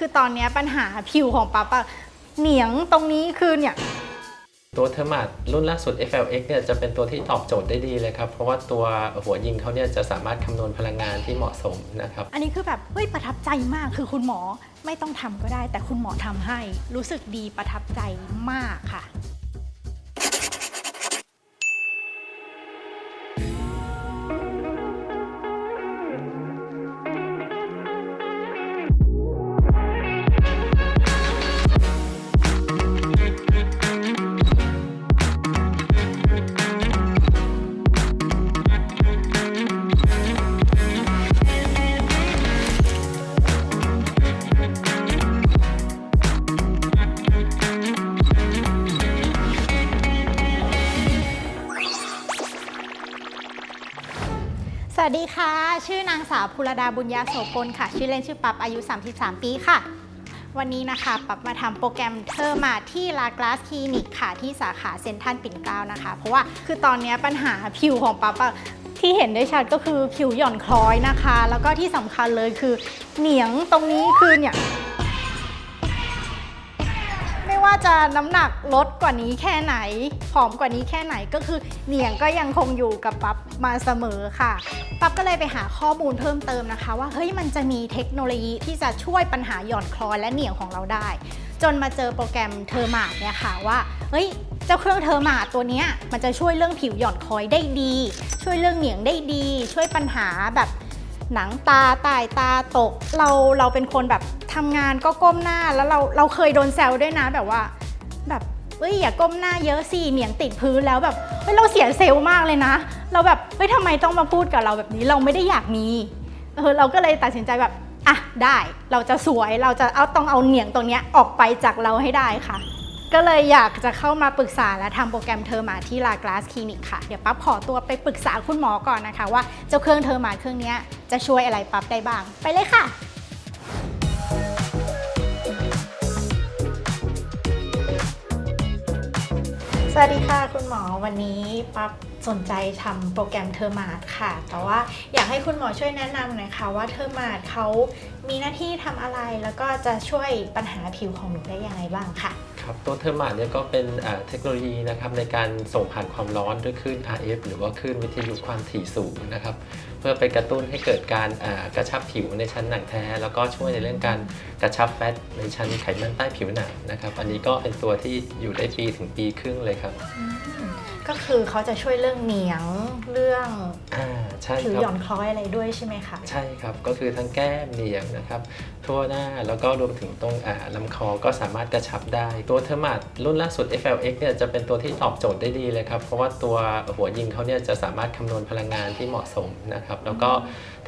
คือตอนเนี้ยปัญหาผิวของปั๊บอะเหนียงตรงนี้คือเนี่ย ตัวเทอร์มาดรุ่นล่าสุด FLX เนี่ยจะเป็นตัวที่ตอบโจทย์ได้ดีเลยครับ เพราะว่าตัวหัวยิงเขาเนี่ยจะสามารถคำนวณพลังงานที่เหมาะสมนะครับ อันนี้คือแบบเฮ้ยประทับใจมากคือคุณหมอไม่ต้องทำก็ได้ แต่คุณหมอทำให้รู้สึกดีประทับใจมากค่ะ ชื่อนางสาวภูรดาบุญญาโสพลค่ะ ชื่อเล่นชื่อปับอายุ 33 ปีค่ะ วันนี้นะคะ ปับมาทำโปรแกรมเทอร์มาที่ลากลาสคลินิกค่ะ ที่สาขาเซ็นทรัลปิ่นเกล้านะคะ เพราะว่าคือตอนนี้ปัญหาผิวของปับอะที่เห็นได้ชัดก็คือผิวหย่อนคล้อยนะคะ แล้วก็ที่สำคัญเลยคือเหนียงตรงนี้คือเนี่ย จะน้ำหนักลดกว่านี้แค่ไหน ผอมกว่านี้แค่ไหนก็คือเหนียงก็ยังคงอยู่กับปั๊บมาเสมอค่ะ ปั๊บก็เลยไปหาข้อมูลเพิ่มเติมนะคะ ว่าเฮ้ยมันจะมีเทคโนโลยีที่จะช่วยปัญหาหย่อนคล้อยและเหนียงของเราได้ จนมาเจอโปรแกรมเทอร์มาดเนี่ยค่ะว่าเฮ้ยเจ้าเครื่องเทอร์มาตัวนี้มันจะช่วยเรื่องผิวหย่อนคล้อยได้ดี ช่วยเรื่องเหนียงได้ดี ช่วยปัญหาแบบ หนังตาตายตาตก เราเราเป็นคนแบบทำงานก็ก้มหน้าแล้วเราเราเคยโดนแซวด้วยนะแบบว่า แบบเอ้ยอย่าก้มหน้าเยอะสิเหนียงติดพื้นแล้วแบบเฮ้ยเราเสียเซลล์มากเลยนะ เราแบบเฮ้ยทำไมต้องมาพูดกับเราแบบนี้เราไม่ได้อยากมีเออเราก็เลยตัดสินใจแบบอะได้เราจะสวยเราจะเอาต้องเอาเหนียงตรงเนี้ยออกไปจากเราให้ได้ค่ะ ก็เลยอยากจะเข้ามาปรึกษาและทำโปรแกรมเทอร์มาที่ลากลาสคลินิกค่ะ เดี๋ยวปั๊บขอตัวไปปรึกษาคุณหมอก่อนนะคะ ว่าเจ้าเครื่องเทอร์มาเครื่องนี้จะช่วยอะไรปั๊บได้บ้าง ไปเลยค่ะสวัสดีค่ะคุณหมอวันนี้ปั๊บสนใจทำโปรแกรมเทอร์มาดค่ะ แต่ว่าอยากให้คุณหมอช่วยแนะนำหน่อยค่ะว่าเทอร์มาดเขามีหน้าที่ทำอะไรแล้วก็จะช่วยปัญหาผิวของหนูได้อยังไงบ้างค่ะ ครับตัวเทอร์มาเนี่ยก็เป็นเทคโนโลยีนะครับในการส่งผ่านความร้อนด้วยคลื่น RF หรือว่าคลื่นวิทยุความถี่สูงนะครับเพื่อไปกระตุ้นให้เกิดการกระชับผิวในชั้นหนังแท้ แล้วก็ช่วยในเรื่องการกระชับแฟตในชั้นไขมันใต้ผิวหนังนะครับอันนี้ก็เป็นตัวที่อยู่ได้ปีถึงปีครึ่งเลยครับ ก็คือเขาจะช่วยเรื่องเหนียงเรื่องอ่าใช่ผิวครับหย่อนคล้อยอะไรด้วยใช่ไหมคะใช่ครับก็คือทั้งแก้มเหนียงนะครับ ทั่วหน้าแล้วก็รวมถึงตรงอ่าลำคอก็สามารถกระชับได้ ตัวเทอร์มาดรุ่นล่าสุด FLX เนี่ยจะเป็นตัวที่ตอบโจทย์ได้ดีเลยครับ เพราะว่าตัวหัวยิงเขาเนี่ยจะสามารถคำนวณพลังงานที่เหมาะสมนะครับ แล้วก็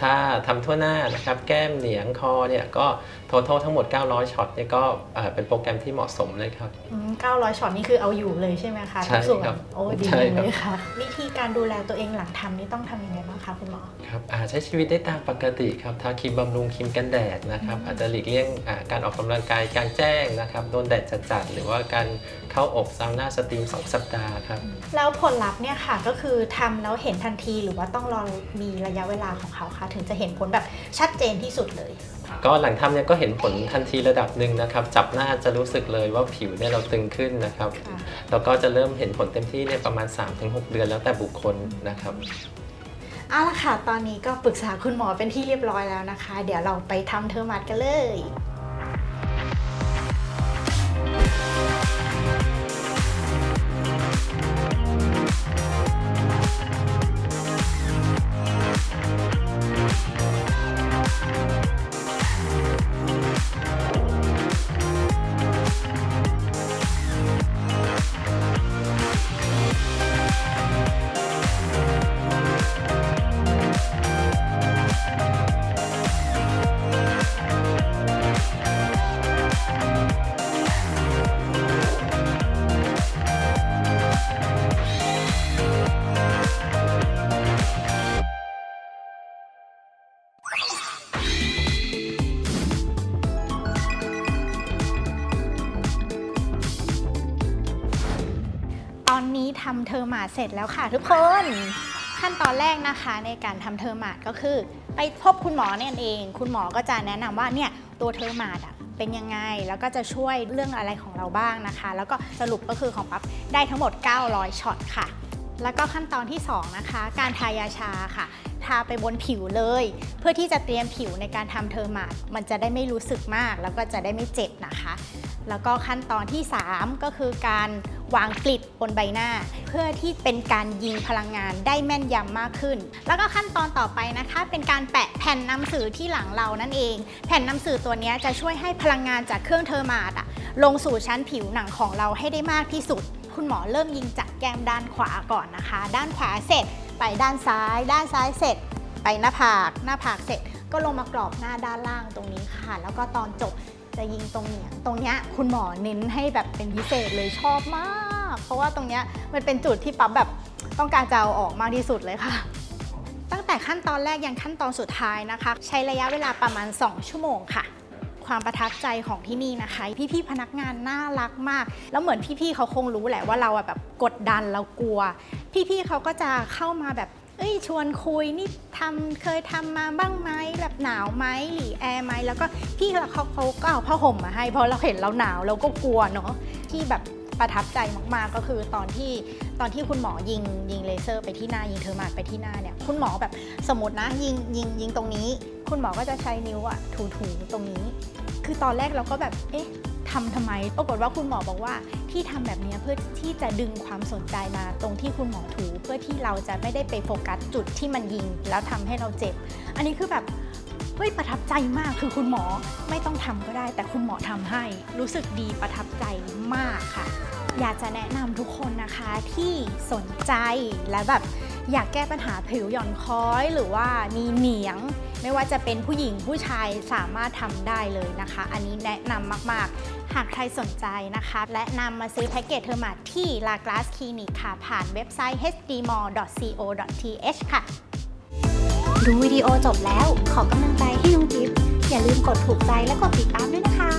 ถ้าทำทั่วหน้านะครับแก้มเหนียงคอเนี่ยก็ท o t a l ทั้งหมด 900ช็อตเนี่ยก็อ่าเป็นโปรแกรมที่เหมาะสมเลยครับอืม900ช็อตนี่คือเอาอยู่เลยใช่ไหมคะใช่ทุกส่วนครับโอ้ดีใช่ครับเลยค่ะ วิธีการดูแลตัวเองหลังทำนี่ต้องทำยังไงบ้างคะคุณหมอครับอ่าใช้ชีวิตได้ตามปกติครับทาครีมบำรุงครีมกันแดดนะครับอาจจะหลีกเลี่ยงอ่าการออกกำลังกายกลางแจ้งนะครับโดนแดดจัดๆหรือว่าการเข้าอบซาวน่าสตรีม2สัปดาห์ครับ แล้วผลลัพธ์เนี่ยค่ะก็คือทำแล้วเห็นทันทีหรือว่าต้องรอมีระยะเวลาของเขาคะถึงจะเห็นผลแบบชัดเจนที่สุดเลย ก็หลังทำเนี่ยก็เห็นผลทันทีระดับหนึ่งนะครับ จับหน้าจะรู้สึกเลยว่าผิวเนี่ยเราตึงขึ้นนะครับค่ะ แล้วก็จะเริ่มเห็นผลเต็มที่เนี่ยประมาณ 3-6 เดือนแล้วแต่บุคคลนะครับ เอาละค่ะ ตอนนี้ก็ปรึกษาคุณหมอเป็นที่เรียบร้อยแล้วนะคะ เดี๋ยวเราไปทำเทอร์มัดกันเลย ทำเทอร์มาเสร็จแล้วค่ะทุกคน ขั้นตอนแรกนะคะในการทำเทอร์มาดก็คือ ไปพบคุณหมอเนี่ยเอง คุณหมอก็จะแนะนำว่าเนี่ยตัวเทอร์มาดอะเป็นยังไง แล้วก็จะช่วยเรื่องอะไรของเราบ้างนะคะ แล้วก็สรุปก็คือของปั๊บได้ทั้งหมด 900 ช็อตค่ะ แล้วก็ขั้นตอนที่ 2 นะคะ การทายาชาค่ะ ทาไปบนผิวเลย เพื่อที่จะเตรียมผิวในการทำเทอร์มาดมันจะได้ไม่รู้สึกมาก แล้วก็จะได้ไม่เจ็บนะคะ แล้วก็ขั้นตอนที่ 3 ก็คือการ วางกลิดบนใบหน้า เพื่อที่เป็นการยิงพลังงานได้แม่นยำมากขึ้น แล้วก็ขั้นตอนต่อไปนะคะ เป็นการแปะแผ่นนำสื่อที่หลังเรานั่นเอง แผ่นนำสื่อตัวนี้จะช่วยให้พลังงานจากเครื่องเทอร์มาดอะลงสู่ชั้นผิวหนังของเราให้ได้มากที่สุด คุณหมอเริ่มยิงจากแก้มด้านขวาก่อนนะคะ ด้านขวาเสร็จ ไปด้านซ้าย ด้านซ้ายเสร็จ ไปหน้าผาก หน้าผากเสร็จ ก็ลงมากรอบหน้าด้านล่างตรงนี้ค่ะ แล้วก็ตอนจบ จะยิงตรงเนี้ยตรงเนี้ยคุณหมอเน้นให้แบบเป็นพิเศษเลยชอบมาก เพราะว่าตรงเนี้ยมันเป็นจุดที่ปั๊บแบบต้องการจะเอาออกมากที่สุดเลยค่ะ ตั้งแต่ขั้นตอนแรกยันขั้นตอนสุดท้ายนะคะ ใช้ระยะเวลาประมาณ 2 ชั่วโมงค่ะความประทับใจของที่นี่นะคะ พี่ๆพนักงานน่ารักมาก แล้วเหมือนพี่ๆเขาคงรู้แหละว่าเราแบบกดดันเรากลัว พี่ๆเขาก็จะเข้ามาแบบ เอ้ยชวนคุยนี่ทำเคยทำมาบ้างไหมแบบหนาวไหมหรือแอร์ไหมแล้วก็พี่เขาเขาก็เอาผ้าห่มมาให้เพราะเราเห็นเราหนาวเราก็กลัวเนาะที่แบบประทับใจมากๆก็คือตอนที่ตอนที่คุณหมอยิงยิงเลเซอร์ไปที่หน้ายิงเทอร์มาดไปที่หน้าเนี่ยคุณหมอแบบสมมตินะยิงยิงยิงตรงนี้ คุณหมอก็จะใช้นิ้วอะถูๆตรงนี้ คือตอนแรกเราก็แบบเอ๊ะ ทำทำไม ปรากฏว่าคุณหมอบอกว่าที่ทำแบบนี้เพื่อที่จะดึงความสนใจมาตรงที่คุณหมอถู เพื่อที่เราจะไม่ได้ไปโฟกัสจุดที่มันยิง แล้วทำให้เราเจ็บ อันนี้คือแบบเฮ้ยประทับใจมากคือคุณหมอไม่ต้องทำก็ได้ แต่คุณหมอทำให้รู้สึกดีประทับใจมากค่ะ อยากจะแนะนำทุกคนนะคะที่สนใจและแบบอยากแก้ปัญหาผิวหย่อนคล้อย หรือว่ามีเหนียง ไม่ว่าจะเป็นผู้หญิงผู้ชายสามารถทำได้เลยนะคะ อันนี้แนะนำมากๆ หากใครสนใจนะคะ และนำมาซื้อแพ็กเกจเทอร์มาที่ La Glace Clinic ค่ะ ผ่านเว็บไซต์ hdmall.co.th ค่ะ ดูวิดีโอจบแล้ว ขอกำลังใจให้น้องจิ๊บอย่าลืมกดถูกใจและกดติดตามด้วยนะคะ